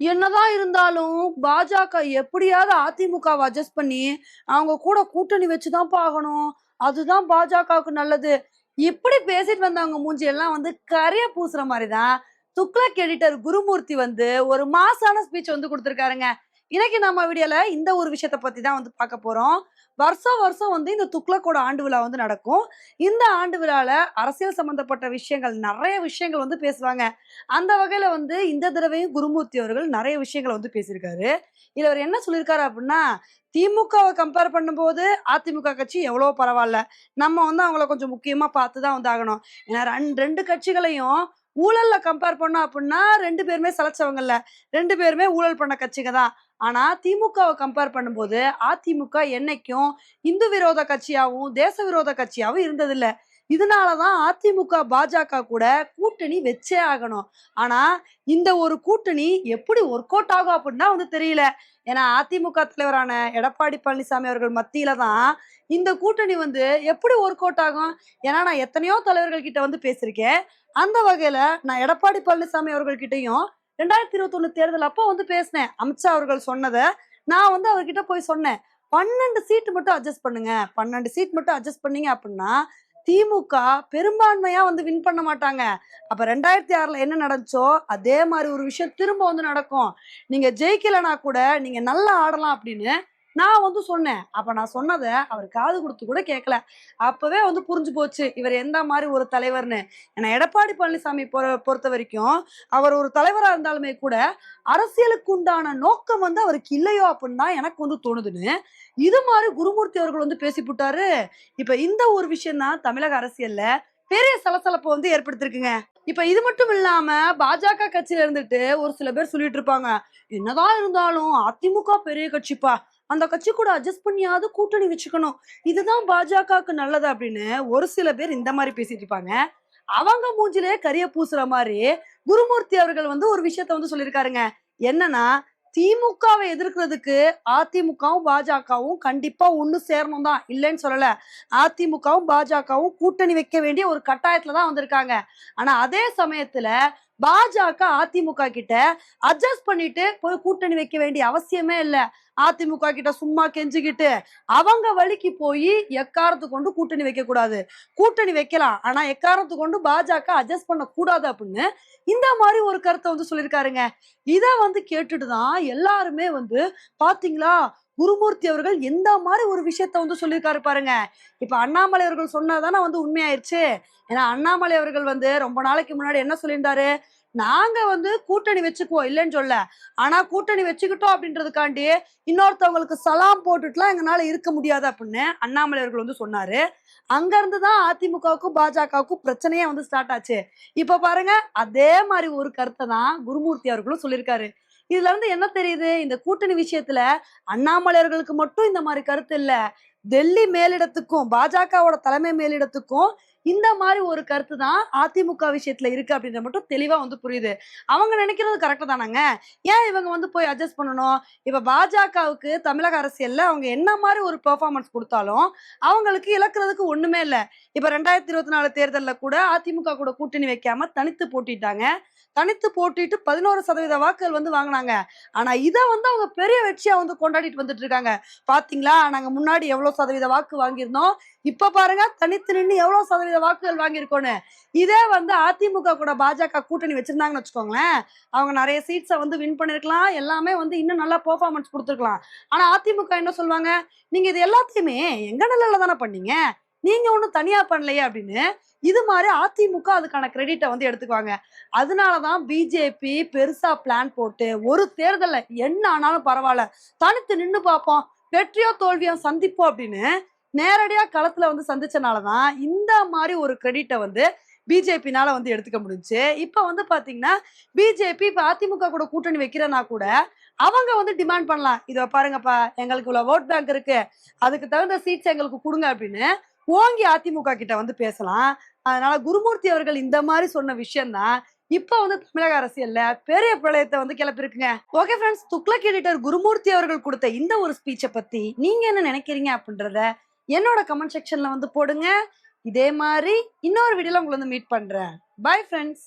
என்னதான் இருந்தாலும் பாஜக எப்படியாவது அதிமுகவை அட்ஜஸ்ட் பண்ணி அவங்க கூட கூட்டணி வச்சுதான் பார்க்கணும். அதுதான் பாஜகவுக்கு நல்லது. இப்படி பேசிட்டு வந்தவங்க மூஞ்சி எல்லாம் வந்து கரைய பூசுற மாதிரி தான் துக்ளக் எடிட்டர் குருமூர்த்தி வந்து ஒரு மாசான ஸ்பீச் வந்து கொடுத்துருக்காருங்க. இன்னைக்கு நம்ம வீடியோல இந்த ஒரு விஷயத்த பத்தி தான் வந்து பார்க்க போறோம். வருஷம் வருஷம் வந்து இந்த துக்ளக்கோட ஆண்டு விழா வந்து நடக்கும். இந்த ஆண்டு விழால அரசியல் சம்பந்தப்பட்ட விஷயங்கள் நிறைய விஷயங்கள் வந்து பேசுவாங்க. அந்த வகையில வந்து இந்த தடவையும் குருமூர்த்தி அவர்கள் நிறைய விஷயங்களை வந்து பேசியிருக்காரு. இதுல அவர் என்ன சொல்லியிருக்காரு அப்படின்னா திமுகவை கம்பேர் பண்ணும்போது அதிமுக கட்சி எவ்வளோ பரவாயில்ல. நம்ம வந்து அவங்கள கொஞ்சம் முக்கியமா பார்த்து தான் வந்து ஆகணும். ஏன்னா ரெண்டு ரெண்டு கட்சிகளையும் ஊழல்ல கம்பேர் பண்ணோம் அப்படின்னா ரெண்டு பேருமே சலைச்சவங்கல்ல ரெண்டு பேருமே ஊழல் பண்ண கட்சிங்க தான். ஆனா திமுகவை கம்பேர் பண்ணும்போது அதிமுக என்னைக்கும் இந்து விரோத கட்சியாகவும் தேச விரோத கட்சியாகவும் இருந்ததில்ல. இதனாலதான் அதிமுக பாஜக கூட கூட்டணி வச்சே ஆகணும். ஆனா இந்த ஒரு கூட்டணி எப்படி ஒர்க் அவுட் ஆகும் அப்படின்னா வந்து தெரியல. ஏன்னா அதிமுக தலைவரான எடப்பாடி பழனிசாமி அவர்கள் மத்தியில தான் இந்த கூட்டணி வந்து எப்படி ஒர்க் அவுட் ஆகும்? ஏன்னா நான் எத்தனையோ தலைவர்கள் கிட்ட வந்து பேசியிருக்கேன். அந்த வகையில நான் எடப்பாடி பழனிசாமி அவர்கள்கிட்டையும் ரெண்டாயிரத்தி இருபத்தொன்னு தேர்தல் அப்போ வந்து பேசினேன். அமித்ஷா அவர்கள் சொன்னதை நான் வந்து அவர்கிட்ட போய் சொன்னேன். பன்னெண்டு சீட்டு மட்டும் அட்ஜஸ்ட் பண்ணுங்க. பன்னெண்டு சீட் மட்டும் அட்ஜஸ்ட் பண்ணீங்க அப்படின்னா திமுக பெரும்பான்மையா வந்து வின் பண்ண மாட்டாங்க. அப்ப ரெண்டாயிரத்தி ஆறுல என்ன நடந்துச்சோ அதே மாதிரி ஒரு விஷயம் திரும்ப வந்து நடக்கும். நீங்க ஜெயிக்கலனா கூட நீங்க நல்லா ஆடலாம் அப்படின்னு நான் வந்து சொன்னேன். அப்ப நான் சொன்னதை அவர் காது கொடுத்து கூட கேட்கல அப்பவே வந்து புரிஞ்சு போச்சு. இவர் எந்த மாதிரி ஒரு தலைவர்னு. ஏன்னா எடப்பாடி பழனிசாமி பொறுத்த வரைக்கும் அவர் ஒரு தலைவரா இருந்தாலுமே கூட அரசியலுக்கு உண்டான நோக்கம் வந்து அவருக்கு இல்லையோ அப்படின்னு தான் எனக்கு வந்து தோணுதுன்னு இது மாதிரி குருமூர்த்தி அவர்கள் வந்து பேசிப்புட்டாரு. இப்ப இந்த ஒரு விஷயம் தான் தமிழக அரசியல்ல பெரிய சலசலப்பை வந்து ஏற்படுத்திருக்குங்க. இப்ப இது மட்டும் இல்லாம பாஜக கட்சியில இருந்துட்டு ஒரு சில பேர் சொல்லிட்டு இருப்பாங்க. என்னதான் இருந்தாலும் அதிமுக பெரிய கட்சிப்பா. அந்த கட்சி கூட அட்ஜஸ்ட் பண்ணியாவது கூட்டணி வச்சுக்கணும். இதுதான் பாஜகவுக்கு நல்லது அப்படின்னு ஒரு சில பேர் இந்த மாதிரி பேசிட்டு இருப்பாங்க. அவங்க மூஞ்சிலே கரிய பூசுற மாதிரி குருமூர்த்தி அவர்கள் வந்து ஒரு விஷயத்த வந்து சொல்லியிருக்காருங்க. என்னன்னா திமுகவை எதிர்க்கிறதுக்கு அதிமுகவும் பாஜகவும் கண்டிப்பா ஒண்ணு சேரணும் தான் இல்லைன்னு சொல்லல. அதிமுகவும் பாஜகவும் கூட்டணி வைக்க வேண்டிய ஒரு கட்டாயத்துல தான் வந்திருக்காங்க. ஆனா அதே சமயத்துல பாஜக அதிமுக கிட்ட அட்ஜஸ்ட் பண்ணிட்டு போய் கூட்டணி வைக்க வேண்டிய அவசியமே இல்லை. அதிமுக கிட்ட சும்மா கெஞ்சிக்கிட்டு அவங்க வழிக்கு போய் எக்காரத்து கொண்டு கூட்டணி வைக்க கூடாது. கூட்டணி வைக்கலாம். ஆனா எக்காரத்து கொண்டு பாஜக அட்ஜஸ்ட் பண்ண கூடாது அப்படின்னு இந்த மாதிரி ஒரு கருத்தை வந்து சொல்லியிருக்காருங்க. இதை வந்து கேட்டுட்டு தான் எல்லாருமே வந்து பாத்தீங்களா குருமூர்த்தி அவர்கள் எந்த மாதிரி ஒரு விஷயத்த வந்து சொல்லியிருக்காரு பாருங்க. இப்ப அண்ணாமலை அவர்கள் சொன்னதானே வந்து உண்மையாயிருச்சு. ஏன்னா அண்ணாமலை அவர்கள் வந்து ரொம்ப நாளைக்கு முன்னாடி என்ன சொல்லியிருந்தாரு? நாங்க வந்து கூட்டணி வச்சுக்குவோம் இல்லைன்னு சொல்ல. ஆனா கூட்டணி வச்சுக்கிட்டோம் அப்படின்றதுக்காண்டி இன்னொருத்தவங்களுக்கு சலாம் போட்டுட்டுலாம் எங்களால இருக்க முடியாது அப்படின்னு அண்ணாமலை அவர்கள் வந்து சொன்னாரு. அங்க இருந்து தான் அதிமுகவுக்கும் பாஜகவுக்கும் பிரச்சனையே வந்து ஸ்டார்ட் ஆச்சு. இப்ப பாருங்க அதே மாதிரி ஒரு கருத்தை தான் குருமூர்த்தி அவர்களும் சொல்லியிருக்காரு. இதுல இருந்து என்ன தெரியுது? இந்த கூட்டணி விஷயத்துல அண்ணாமலையர்களுக்கு மட்டும் இந்த மாதிரி கருத்து இல்ல. டெல்லி மேலிடத்துக்கும் பாஜகவோட தலைமை மேலிடத்துக்கும் இந்த மாதிரி ஒரு கருத்து தான் அதிமுக விஷயத்துல இருக்கு அப்படின்றது மட்டும் தெளிவா வந்து புரியுது. அவங்க நினைக்கிறது கரெக்டு தானாங்க? ஏன் இவங்க வந்து போய் அட்ஜஸ்ட் பண்ணணும்? இப்ப பாஜகவுக்கு தமிழக அரசியல்ல அவங்க என்ன மாதிரி ஒரு பெர்ஃபார்மன்ஸ் கொடுத்தாலும் அவங்களுக்கு இழக்கிறதுக்கு ஒண்ணுமே இல்லை. இப்ப ரெண்டாயிரத்தி இருபத்தி நாலு தேர்தலில் கூட அதிமுக கூட கூட்டணி வைக்காம தனித்து போட்டிட்டாங்க. தனித்து போட்டிட்டு பதினோரு சதவீத வாக்குகள் வந்து வாங்கினாங்க. ஆனா இதை வந்து அவங்க பெரிய வெற்றியா வந்து கொண்டாடிட்டு வந்துட்டு இருக்காங்க பாத்தீங்களா? நாங்க முன்னாடி எவ்வளவு சதவீத வாக்கு வாங்கியிருந்தோம்? இப்ப பாருங்க தனித்து நின்று எவ்வளவு சதவீத வாக்குகள் வாங்கியிருக்கோன்னு. இதே வந்து அதிமுக கூட பாஜக கூட்டணி வச்சிருந்தாங்கன்னு வச்சுக்கோங்களேன். அவங்க நிறைய சீட்ஸை வந்து வின் பண்ணிருக்கலாம். எல்லாமே வந்து இன்னும் நல்லா பெர்ஃபார்மன்ஸ் கொடுத்துருக்கலாம். ஆனா அதிமுக என்ன சொல்லுவாங்க? நீங்க இது எல்லாத்தையுமே எங்க நிலையில தானே பண்ணீங்க? நீங்க ஒன்றும் தனியா பண்ணலையே அப்படின்னு இது மாதிரி அதிமுக அதுக்கான கிரெடிட்டை வந்து எடுத்துக்குவாங்க. அதனாலதான் பிஜேபி பெருசா பிளான் போட்டு ஒரு தேர்தல்ல என்ன ஆனாலும் பரவாயில்ல. தனித்து நின்று பார்ப்போம். வெற்றியோ தோல்வியோ சந்திப்போம் அப்படின்னு நேரடியா களத்துல வந்து சந்திச்சனாலதான் இந்த மாதிரி ஒரு கிரெடிட்டை வந்து பிஜேபினால வந்து எடுத்துக்க முடிஞ்சுச்சு இப்ப வந்து பாத்தீங்கன்னா பிஜேபி இப்ப அதிமுக கூட கூட்டணி வைக்கிறனா கூட அவங்க வந்து டிமாண்ட் பண்ணலாம். இதை பாருங்கப்பா எங்களுக்கு இவ்வளவு ஓட் பேங்க் இருக்கு. அதுக்கு தகுந்த சீட்ஸ் எங்களுக்கு கொடுங்க அப்படின்னு ஓங்கி அதிமுக கிட்ட வந்து பேசலாம். அதனால குருமூர்த்தி அவர்கள் இந்த மாதிரி சொன்ன விஷயம்தான் இப்ப வந்து தமிழக அரசியல்ல பெரிய பிரளயத்தை வந்து கிளப்பிருக்குங்க okay friends Thuglak editor Gurumurthy அவர்கள் கொடுத்த இந்த ஒரு ஸ்பீச்சை பத்தி நீங்க என்ன நினைக்கிறீங்க அப்படின்றத என்னோட கமெண்ட் செக்ஷன்ல வந்து போடுங்க. இதே மாதிரி இன்னொரு வீடியோல உங்களை வந்து மீட் பண்றேன். Bye friends